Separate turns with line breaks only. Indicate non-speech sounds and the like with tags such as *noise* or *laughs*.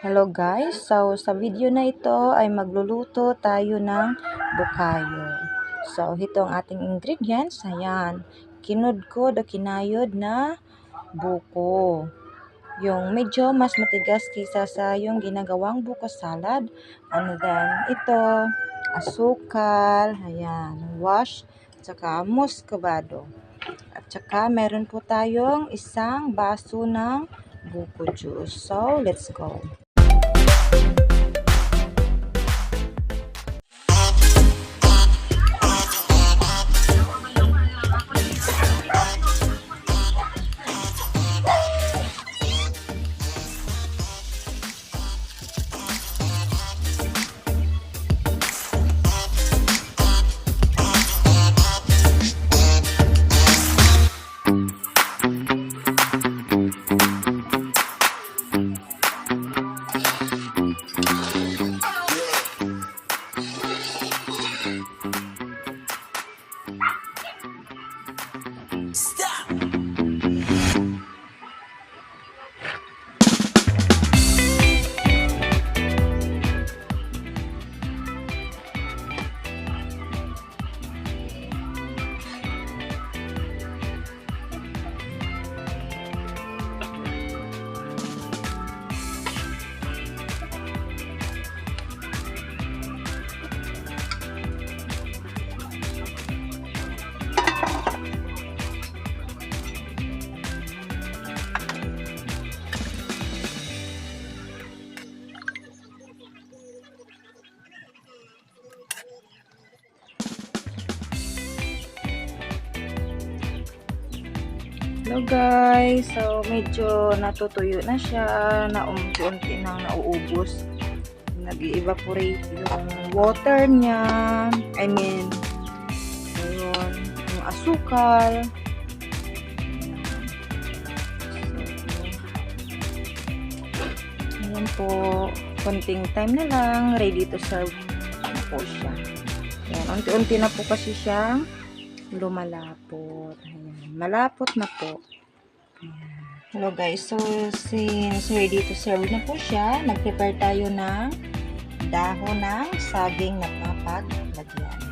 Hello guys, so sa video na ito ay magluluto tayo ng bukayo. So ito ang ating ingredients, ayan, kinudkod o kinayod na buko. Yung medyo mas matigas kaysa sa yung ginagawang buko salad. And then ito, asukal, ayan, wash, tsaka muscovado. At tsaka meron po tayong isang baso ng buko juice. So, let's go. Ah! *laughs* Hello guys, so medyo natutuyo na siya, na unti-unti nang nauubos. Nag-evaporate yung water niya. I mean, ayun, yung asukal. So, po, konting time na lang, ready to serve po siya. Ayan, unti-unti na po kasi siyang lumalapot. Ayan, malapot na po. Ayan. Hello guys, so since ready to serve na po siya, nag-prepare tayo ng dahon ng saging na papaglagyan.